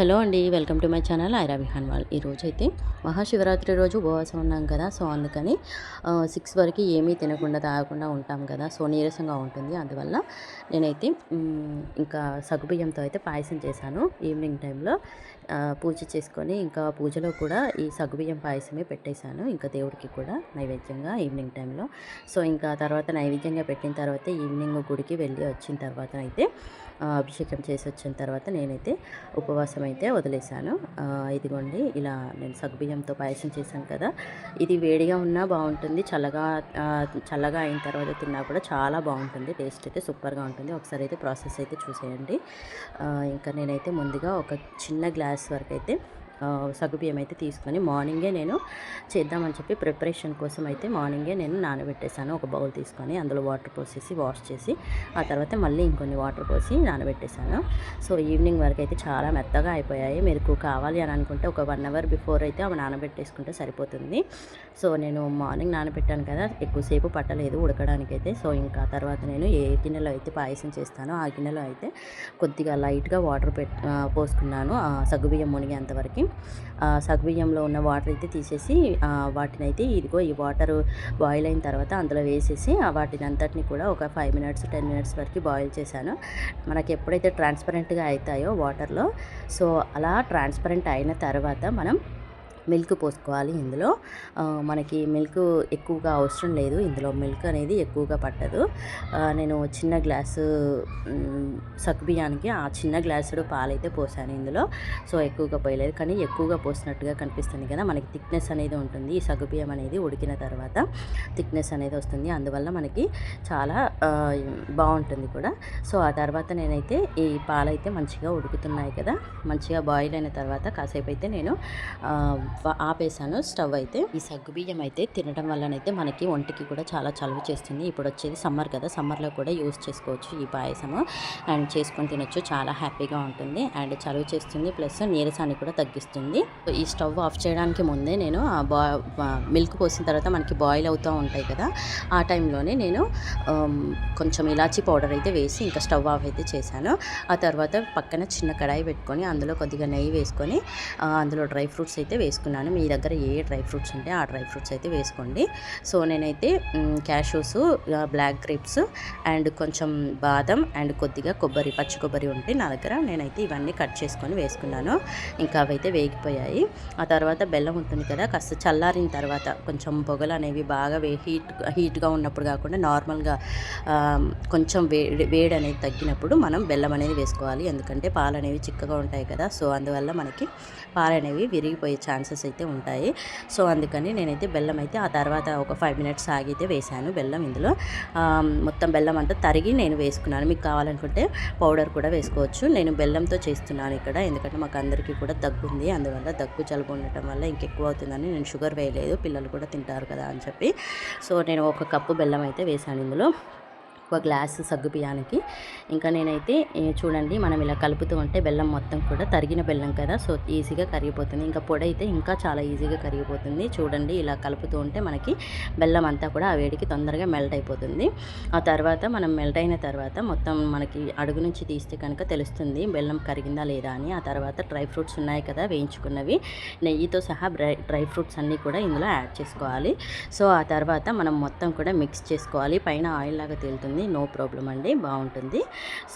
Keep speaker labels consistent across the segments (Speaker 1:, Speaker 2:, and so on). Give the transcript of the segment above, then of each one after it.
Speaker 1: Hello అండి welcome to my channel ఐరా విహాన్వాల్ ఈరోజు అయితే మహాశివరాత్రి రోజు ఉపవాసం ఉన్నాం కదా సో అందుకని సిక్స్ వరకు ఏమీ తినకుండా తాగకుండా ఉంటాం కదా సో నీరసంగా ఉంటుంది. అందువల్ల నేనైతే ఇంకా సగ్గుబియ్యంతో అయితే పాయసం చేశాను ఈవినింగ్ టైంలో. పూజ చేసుకొని ఇంకా పూజలో కూడా ఈ సగ్గుబియ్యం పాయసమే పెట్టేశాను ఇంకా దేవుడికి కూడా నైవేద్యంగా ఈవినింగ్ టైంలో. సో ఇంకా తర్వాత నైవేద్యంగా పెట్టిన తర్వాత ఈవినింగ్ గుడికి వెళ్ళి వచ్చిన తర్వాత అయితే అభిషేకం చేసి వచ్చిన తర్వాత నేనైతే ఉపవాసం అయితే వదిలేశాను. ఇదిగోండి ఇలా నేను సగ్గుబియ్యంతో పాయసం చేశాను కదా. ఇది వేడిగా ఉన్నా బాగుంటుంది చల్లగా చల్లగా అయిన తర్వాత తిన్నా కూడా చాలా బాగుంటుంది టేస్ట్ అయితే సూపర్గా ఉంటుంది. ఒకసారి అయితే ప్రాసెస్ అయితే చూసేయండి. ఇంకా నేనైతే ముందుగా ఒక చిన్న గ్లాస్ వరకు అయితే సగ్గుబియ్యం అయితే తీసుకొని మార్నింగే నేను చేద్దామని చెప్పి ప్రిపరేషన్ కోసం అయితే మార్నింగే నేను నానబెట్టేశాను. ఒక బౌల్ తీసుకొని అందులో వాటర్ పోసేసి వాష్ చేసి ఆ తర్వాత మళ్ళీ ఇంకొన్ని వాటర్ పోసి నానబెట్టేశాను. సో ఈవినింగ్ వరకు అయితే చాలా మెత్తగా అయిపోయాయి. మీకు కావాలి అని అనుకుంటే ఒక వన్ అవర్ బిఫోర్ అయితే అవి నానబెట్టేసుకుంటే సరిపోతుంది. సో నేను మార్నింగ్ నానబెట్టాను కదా ఎక్కువసేపు పట్టలేదు ఉడకడానికి అయితే సో ఇంకా తర్వాత నేను ఏ గిన్నెలో అయితే పాయసం చేస్తానో ఆ గిన్నెలో అయితే కొద్దిగా లైట్గా వాటర్ పెట్ పోసుకున్నాను. ఆ సగ్గుబియ్యం మునిగేంతవరకు సగ్బియ్యంలో ఉన్న వాటర్ అయితే తీసేసి వాటిని అయితే ఇదిగో ఈ వాటర్ బాయిల్ అయిన తర్వాత అందులో వేసేసి వాటిని అంతటిని కూడా ఒక ఫైవ్ మినిట్స్ టెన్ మినిట్స్ వరకు బాయిల్ చేశాను. మనకి ఎప్పుడైతే ట్రాన్స్పరెంట్గా అవుతాయో వాటర్లో సో అలా ట్రాన్స్పరెంట్ అయిన తర్వాత మనం మిల్క్ పోసుకోవాలి ఇందులో. మనకి మిల్క్ ఎక్కువగా అవసరం లేదు. ఇందులో మిల్క్ అనేది ఎక్కువగా పట్టదు. నేను చిన్న గ్లాసు సగ్బియానికి ఆ చిన్న గ్లాసుడు పాలైతే పోసాను ఇందులో. సో ఎక్కువగా పోయలేదు. కానీ ఎక్కువగా పోసినట్టుగా కనిపిస్తుంది కదా! మనకి థిక్నెస్ అనేది ఉంటుంది. ఈ సగ్బియ్యం అనేది ఉడికిన తర్వాత థిక్నెస్ అనేది వస్తుంది. అందువల్ల మనకి చాలా బాగుంటుంది కూడా. సో ఆ తర్వాత నేనైతే ఈ పాలైతే మంచిగా ఉడుకుతున్నాయి కదా! మంచిగా బాయిల్ అయిన తర్వాత కాసేపు అయితే నేను ఆపేసాను స్టవ్ అయితే ఈ సగ్గుబియ్యం అయితే తినడం వల్లనైతే మనకి ఒంటికి కూడా చాలా చలువ చేస్తుంది. ఇప్పుడు వచ్చేది సమ్మర్ కదా సమ్మర్లో కూడా యూస్ చేసుకోవచ్చు ఈ పాయసము. అండ్ చేసుకొని తినొచ్చు చాలా హ్యాపీగా ఉంటుంది. అండ్ చలువ చేస్తుంది ప్లస్ నీరసాన్ని కూడా తగ్గిస్తుంది. ఈ స్టవ్ ఆఫ్ చేయడానికి ముందే నేను ఆ బా మిల్క్ పోసిన తర్వాత మనకి బాయిల్ అవుతూ ఉంటాయి కదా ఆ టైంలోనే నేను కొంచెం ఇలాచీ పౌడర్ అయితే వేసి ఇంకా స్టవ్ ఆఫ్ అయితే చేశాను. ఆ తర్వాత పక్కన చిన్న కడాయి పెట్టుకొని అందులో కొద్దిగా నెయ్యి వేసుకొని అందులో డ్రై ఫ్రూట్స్ అయితే వేసుకున్నాను మీ దగ్గర ఏ డ్రై ఫ్రూట్స్ ఉంటే ఆ డ్రై ఫ్రూట్స్ అయితే వేసుకోండి. సో నేనైతే క్యాషూస్ బ్లాక్ గ్రేప్స్ అండ్ కొంచెం బాదం అండ్ కొద్దిగా కొబ్బరి పచ్చి కొబ్బరి ఉంటే నా దగ్గర నేనైతే ఇవన్నీ కట్ చేసుకొని వేసుకున్నాను. ఇంకా అవైతే వేగిపోయాయి. ఆ తర్వాత బెల్లం ఉంటుంది కదా కాస్త చల్లారిన తర్వాత కొంచెం పొగలు అనేవి బాగా వే హీట్ హీట్గా ఉన్నప్పుడు కాకుండా నార్మల్గా కొంచెం వేడి వేడి అనేది తగ్గినప్పుడు మనం బెల్లం అనేది వేసుకోవాలి. ఎందుకంటే పాలు అనేవి చిక్కగా ఉంటాయి కదా సో అందువల్ల మనకి పాలు అనేవి విరిగిపోయే ఛాన్సెస్ అయితే ఉంటాయి. సో అందుకని నేనైతే బెల్లం అయితే ఆ తర్వాత ఒక ఫైవ్ మినిట్స్ ఆగితే వేసాను బెల్లం ఇందులో. మొత్తం బెల్లం అంతా తరిగి నేను వేసుకున్నాను. మీకు కావాలనుకుంటే పౌడర్ కూడా వేసుకోవచ్చు. నేను బెల్లంతో చేస్తున్నాను ఇక్కడ. ఎందుకంటే మాకు అందరికీ కూడా దగ్గు ఉంది. అందువల్ల దగ్గు జలుబు ఉండటం వల్ల ఇంకెక్కువ అవుతుందని నేను షుగర్ వేయలేదు. పిల్లలు కూడా తింటారు కదా అని చెప్పి. సో నేను ఒక కప్పు బెల్లం అయితే వేసాను ఇందులో. ఒక గ్లాసు సగ్గు బియ్యానికి ఇంకా నేనైతే చూడండి మనం ఇలా కలుపుతూ ఉంటే బెల్లం మొత్తం కూడా తరిగిన బెల్లం కదా సో ఈజీగా కరిగిపోతుంది. ఇంకా పొడి అయితే ఇంకా చాలా ఈజీగా కరిగిపోతుంది. చూడండి ఇలా కలుపుతూ ఉంటే మనకి బెల్లం అంతా కూడా ఆ వేడికి తొందరగా మెల్ట్ అయిపోతుంది. ఆ తర్వాత మనం మెల్ట్ అయిన తర్వాత మొత్తం మనకి అడుగు నుంచి తీస్తే కనుక తెలుస్తుంది బెల్లం కరిగిందా లేదా అని. ఆ తర్వాత డ్రై ఫ్రూట్స్ ఉన్నాయి కదా వేయించుకున్నవి. నెయ్యితో సహా డ్రై డ్రై ఫ్రూట్స్ అన్నీ కూడా ఇందులో యాడ్ చేసుకోవాలి. సో ఆ తర్వాత మనం మొత్తం కూడా మిక్స్ చేసుకోవాలి. పైన ఆయిల్ లాగా తేలుతుంది. నో ప్రాబ్లం అండి. బాగుంటుంది.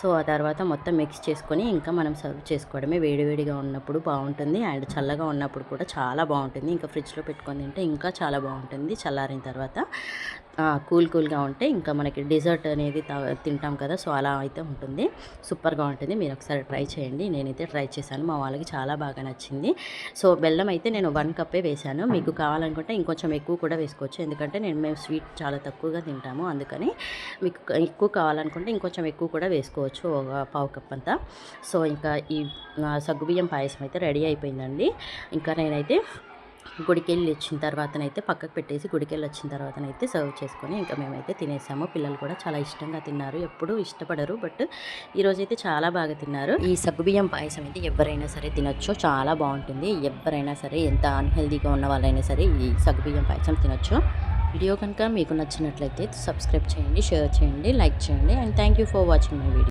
Speaker 1: సో ఆ తర్వాత మొత్తం మిక్స్ చేసుకొని ఇంకా మనం సర్వ్ చేసుకోవడమే. వేడివేడిగా ఉన్నప్పుడు బాగుంటుంది. అండ్ చల్లగా ఉన్నప్పుడు కూడా చాలా బాగుంటుంది. ఇంకా ఫ్రిడ్జ్లో పెట్టుకొని తింటే ఇంకా చాలా బాగుంటుంది చల్లారిన తర్వాత. కూల్ కూల్గా ఉంటే ఇంకా మనకి డిజర్ట్ అనేది తా- తింటాం కదా సో అలా అయితే ఉంటుంది. సూపర్గా ఉంటుంది. మీరు ఒకసారి ట్రై చేయండి. నేనైతే ట్రై చేశాను. మా వాళ్ళకి చాలా బాగా నచ్చింది. సో బెల్లం అయితే నేను వన్ కప్పే వేశాను. మీకు కావాలనుకుంటే ఇంకొంచెం ఎక్కువ కూడా వేసుకోవచ్చు. ఎందుకంటే నేను మేము స్వీట్ చాలా తక్కువగా తింటాము. అందుకని మీకు ఎక్కువ కావాలనుకుంటే ఇంకొంచెం ఎక్కువ కూడా వేసుకోవచ్చు. ఒక పావు కప్ అంతా. సో ఇంకా ఈ సగ్గుబియ్యం పాయసం అయితే రెడీ అయిపోయిందండి. ఇంకా నేనైతే గుడికి వెళ్ళి వచ్చిన తర్వాతనైతే పక్కకు పెట్టేసి గుడికి వెళ్ళి వచ్చిన తర్వాతనైతే సర్వ్ చేసుకొని ఇంకా మేమైతే తినేసాము. పిల్లలు కూడా చాలా ఇష్టంగా తిన్నారు. ఎప్పుడూ ఇష్టపడరు బట్ ఈరోజైతే చాలా బాగా తిన్నారు. ఈ సగ్గుబియ్యం పాయసం అయితే ఎవరైనా సరే తినొచ్చు. చాలా బాగుంటుంది. ఎవరైనా సరే ఎంత అన్హెల్దీగా ఉన్న వాళ్ళైనా సరే ఈ సగ్గుబియ్యం పాయసం తినొచ్చు. వీడియో కనుక మీకు నచ్చినట్లయితే సబ్స్క్రైబ్ చేయండి షేర్ చేయండి లైక్ చేయండి and thank you for watching my video